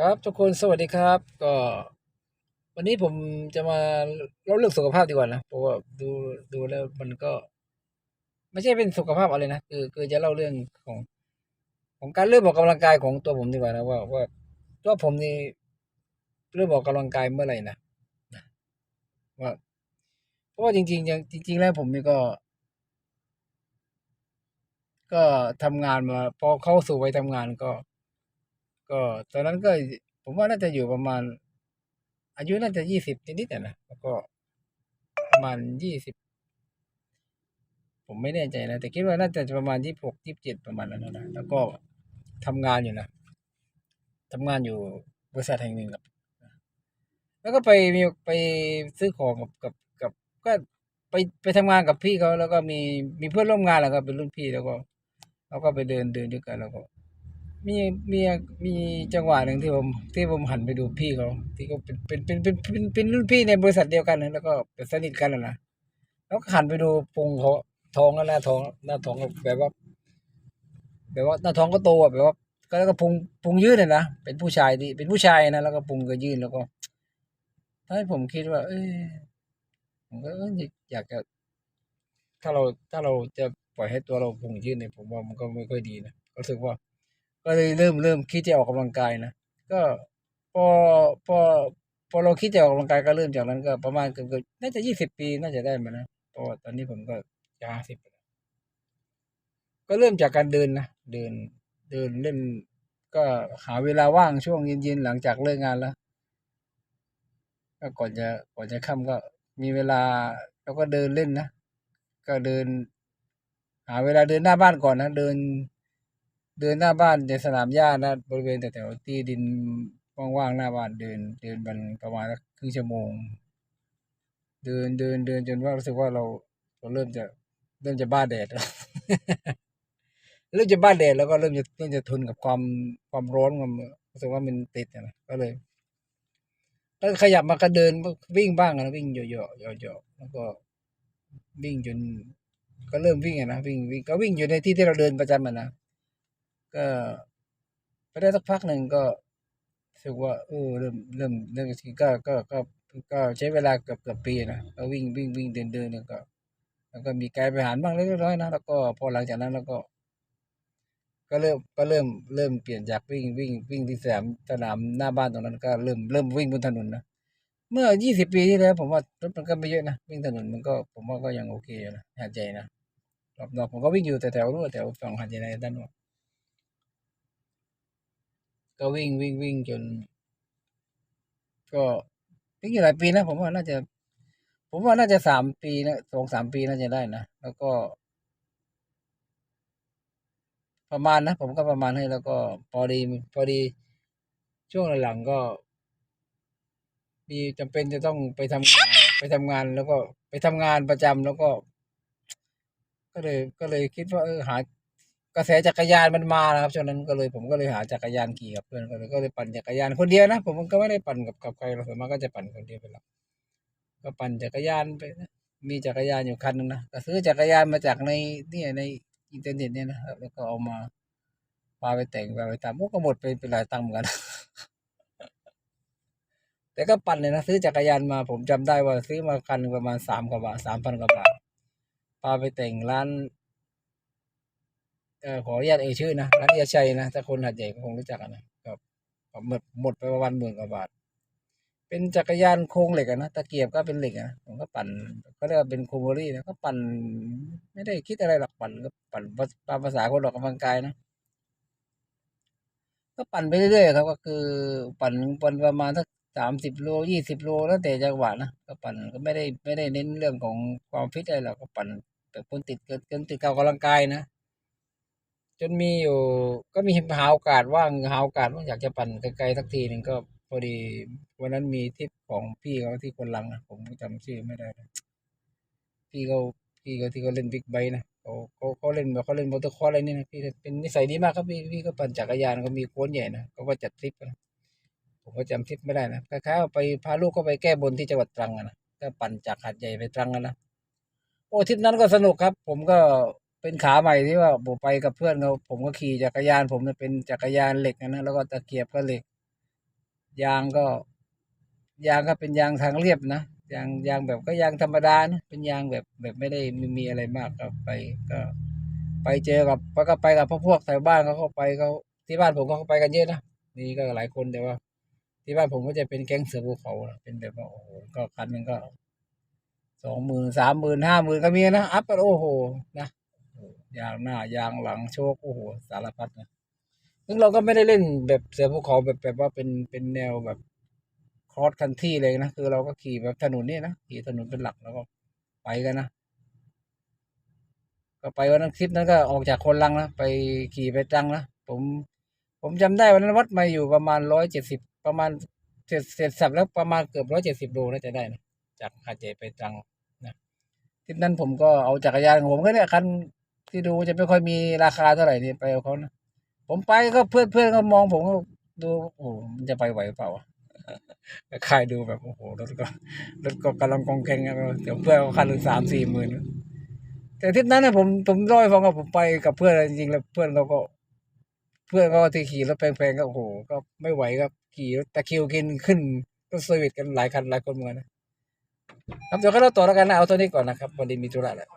ครับทุกคนสวัสดีครับ ก็ วันนี้ผมจะมาเล่าเรื่องสุขภาพดีกว่านะเพราะว่าดูดูแล้วมันก็ ไม่ใช่เป็นสุขภาพอะไรนะคือคือจะเล่าเรื่องของ ของการเริ่มออกกำลังกายของตัวผมดีกว่านะว่าว่าตัวผมนี่เริ่มออกกำลังกายเมื่อไหร่นะว่าเพราะว่าจริงๆยังจริง ๆ แล้วผมนี่ก็ ก็ทำงานมาพอเข้าสู่วัยทำงานก็ ก็ตอนนั้นก็ผมว่าน่าจะอยู่ประมาณ อายุน่าจะยี่สิบนิดๆนะแล้วก็ประมาณยี่สิบผมไม่แน่ใจนะ แต่คิดว่าน่าจะประมาณยี่สิบหกยี่สิบเจ็ดประมาณนั้นนะแล้วก็ทำงานอยู่นะทำงานอยู่บริษัทแห่งหนึ่งครับแล้วก็ไปมีไปซื้อของกับกับกับก็ไปไปทำงานกับพี่เขาแล้วก็มีมีเพื่อนร่วมงานแหละครับเป็นรุ่นพี่แล้วก็แล้วก็ไปเดินเดินด้วยกันแล้วก็ มีมีมีจังหวะหนึ่งที่ผมที่ผมหันไปดูพี่เขาที่เขาเป็นเป็นเป็นเป็นเป็นเป็นรุ่นพี่ในบริษัทเดียวกันนะแล้วก็สนิทกันนะนะแล้วก็หันไปดูพุงเขาท้องก็หน้าท้องหน้าท้องแบบว่าแบบว่าหน้าท้องก็โตอะแบบว่าก็แล้วก็พุงพุงยืดเลยนะเป็นผู้ชายที่เป็นผู้ชายนะแล้วก็พุงก็ยืดแล้วก็ทำให้ผมคิดว่า เอ้ยผมก็อยอยากจะ ถ้าเราถ้าเราจะปล่อยให้ตัวเราพุงยืดเนี่ยผมว่ามันก็ไม่ค่อยดีนะรู้สึกว่า ก็เลยเริ่มเริ่มคิดจะออกกำลังกายนะก็พอพอพอเราคิดจะออกกำลังกายก็เริ่มจากนั้นก็ประมาณเกือบเกือบน่าจะยี่สิบปีน่าจะได้มานะเพราะว่าตอนนี้ผมก็จะห้าสิบก็เริ่มจากการเดินนะเดินเดินเล่น ก็หาเวลาว่างช่วงเย็นๆหลังจากเลิกงานแล้วก็ก่อนจะก่อนจะค่ำก็มีเวลาแล้วก็เดินเล่นนะก็เดิน หาเวลาเดินหน้าบ้านก่อนนะเดิน เดินหน้าบ้านในสนามหญ้านะบริเวณแถวๆที่ดินว่างๆหน้าบ้านเดิน เดินมันประมาณสักครึ่งชั่วโมง เดินเดินเดินจนว่ารู้สึกว่าเราเราเริ่มจะเริ่มจะบ้าแดดแล้วเริ่มจะบ้าแดดแล้วก็เริ่มจะเริ่มจะทนกับความความร้อนความรู้สึกว่ามันติดนะก็เลยก็ขยับมาก็เดินวิ่งบ้างนะวิ่งเยาะๆเยาะๆแล้วก็วิ่งจนก็เริ่มวิ่งนะวิ่งวิ่งก็วิ่งอยู่ในที่ที่เราเดินประจำอะนะ ก็ไปได้สักพักหนึ่งก็รู้สึกว่าเออเริ่มเริ่มเริ่มก็ก็ก็ก็ใช้เวลาเกือบเกือบปีนะก็วิ่งวิ่งวิ่งเดินเดินแล้วก็ แล้วก็มีกายไปหารบ้างเล็กน้อยนะแล้วก็พอหลังจากนั้นแล้วก็ ก็เริ่มก็เริ่มเริ่มเปลี่ยนจากวิ่งวิ่งวิ่งที่สนามสนามหน้าบ้านตรงนั้นก็เริ่มเริ่มวิ่งบนถนนนะเมื่อยี่สิบปีที่แล้วผมว่ารถมันก็ไม่เยอะนะวิ่งถนนมันก็ผมว่าก็ยังโอเคนะหาดใหญ่นะรอบนอกผมก็วิ่งอยู่แต่แถวนู้นแถวฝั่งหาดใหญ่ในด้านนอก ก็วิ่งวิ่งวิ่งจน ก็วิ่งอยู่หลายปีนะผมว่าน่าจะ ผมว่าน่าจะสามปีนะสองสามปีน่าจะได้นะแล้วก็ ประมาณนะผมก็ประมาณให้แล้วก็พอดีพอดี ช่วงหลังๆก็ มีจำเป็นจะต้องไปทำงานไปทำงานแล้วก็ไปทำงานประจำแล้วก็ ก็เลยก็เลยคิดว่าเออหา กระแสจักรยานมันมานะครับช่วงนั้นก็เลยผมก็เลยหาจักรยานขี่กับเพื่อนก็เลยก็เลยปั่นจักรยานคนเดียวนะผมก็ไม่ได้ปั่นกับกับใครเราส่วนมากก็จะปั่นคนเดียวไปแล้วก็ปั่นจักรยานไปนะมีจักรยานอยู่คันนึงนะก็ซื้อจักรยานมาจากในเนี่ยในอินเทอร์เน็ตเนี่ยนะครับแล้วก็เอามาพาไปแต่งพาไปทำโอ้ก็หมดไปเป็นหลายตังค์เหมือนกัน แต่ก็ปั่นเลยนะซื้อจักรยานมา ผมจำได้ว่าซื้อมาคันประมาณสามกว่าบาทสามพันกว่าบาทพาไปแต่งร้าน ขออนุญาตเอ่ยชื่อนะร้านเอียชัยนะถ้าคนหัดใหญ่ก็คงรู้จักนะครับหมดหมดไปประมาณหมื่นกว่าบาท เป็นจักรยานโครงเหล็กนะตะเกียบก็เป็นเหล็กอะผมก็ปั่นก็เรียกว่าเป็นโคโมรี่นะก็ปั่น ไม่ได้คิดอะไรหรอกปั่นก็ปั่นตามภาษาคนออกกำลังกายนะก็ปั่นไปเรื่อยๆครับก็คือปั่นปั่นประมาณสักสามสิบโลยี่สิบโลแล้วแต่จังหวะนะก็ปั่นก็ไม่ได้ไม่ได้เน้นเรื่องของความฟิตอะไรหรอกก็ปั่นแบบคนติดเกินเกินติดเก่ากำลังกายนะ จนมีอยู่ ก็มีหาโอกาสว่างหาโอกาสว่าอยากจะปั่นไกลๆสักทีหนึ่งก็พอดีวันนั้นมีทริปของพี่เขาที่คนลังนะผมจำชื่อไม่ได้นะพี่เขาพี่เขาที่เขาเล่นบิ๊กไบค์นะเขาเขาเขาเล่นแบบเขาเล่นมอเตอร์คอร์สอะไรนี่นะพี่เป็นนิสัยดีมากครับพี่พี่ก็ปั่นจักรยานก็มีโค้นใหญ่นะเขาก็จัดทริปนะผมก็จำทริปไม่ได้นะคล้ายๆไปพาลูกก็ไปแก้บนที่จังหวัดตรังนะก็ปั่นจากหาดใหญ่ไปตรังอะนะโอ้ทริปนั้นก็สนุกครับ ผมก็ เป็นขาใหม่ที่ว่าผมไปกับเพื่อนเขาผมก็ขี่จักรยาน ผมเป็นจักรยานเหล็กนะแล้วก็ตะเกียบก็เหล็ก ยางก็ ยางก็เป็นยางทางเรียบนะยางยางแบบก็ยางธรรมดานะเป็นยางแบบแบบไม่ได้มีมีอะไรมากก็ไปก็ ไปเจอกับก็ไปกับพวกพวกแถวบ้านเขาก็ไปเขาที่บ้านผมก็ไปกันเยอะนะนี่ก็หลายคนแต่ว่า ที่บ้านผมก็จะเป็นแก๊งเสือภูเขาเป็นแบบว่าโอ้โหก็คันหนึงก็สองหมื่นสามหมื่นห้าหมื่นก็มีนะอัพก็โอ้โหนะ ยางหน้ายางหลังโชคโอ้โหสารพัดนะซึ่งเราก็ไม่ได้เล่นแบบเสือภูเขาแบบแบบว่าเป็นเป็นแนวแบบครอสคันที่เลยนะคือเราก็ขี่แบบถนนนี่นะขี่ถนนเป็นหลักแล้วก็ไปกันนะก็ไปวันนั้นคลิปนั้นก็ออกจากคนลังนะไปขี่ไปตรังนะผมผมจำได้วันนั้นวัดมาอยู่ประมาณร้อยเจ็ดสิบประมาณเสร็จเสร็จสับแล้วประมาณเกือบร้อยเจ็ดสิบโลน่าจะได้นะจากหาดใหญ่ไปตรังนะทริปนั้นผมก็เอาจักรยานของผมก็เนี่ยคัน ที่ดูจะไม่ค่อยมีราคาเท่าไหร่นี่ไปเอาเขานะผมไปก็เพื่อนเพื่อนก็มองผมก็ดู โอ้มันจะไปไหวเปล่าวะค่ายดูแบบโอ้โหรถก็รถก็กำลังกองแกงกันเดี๋ยวเพื่อนเขาคันหนึ่งสามสี่หมื่นแต่ทริปนั้นนะผมผมเล่าให้ฟังว่าผมไปกับเพื่อนจริงๆแล้วเพื่อนเราก็ เพื่อนก็ที่ขี่รถแพงๆก็โอ้โหก็ไม่ไหวครับขี่รถตะคิวกินขึ้นรถเซอร์วิสกันหลายคันหลายคนเหมือนกันนะครับเดี๋ยวก็เราต่อแล้วกันนะเอาตัวนี้ก่อนนะครับวันนี้มีธุระแล้ว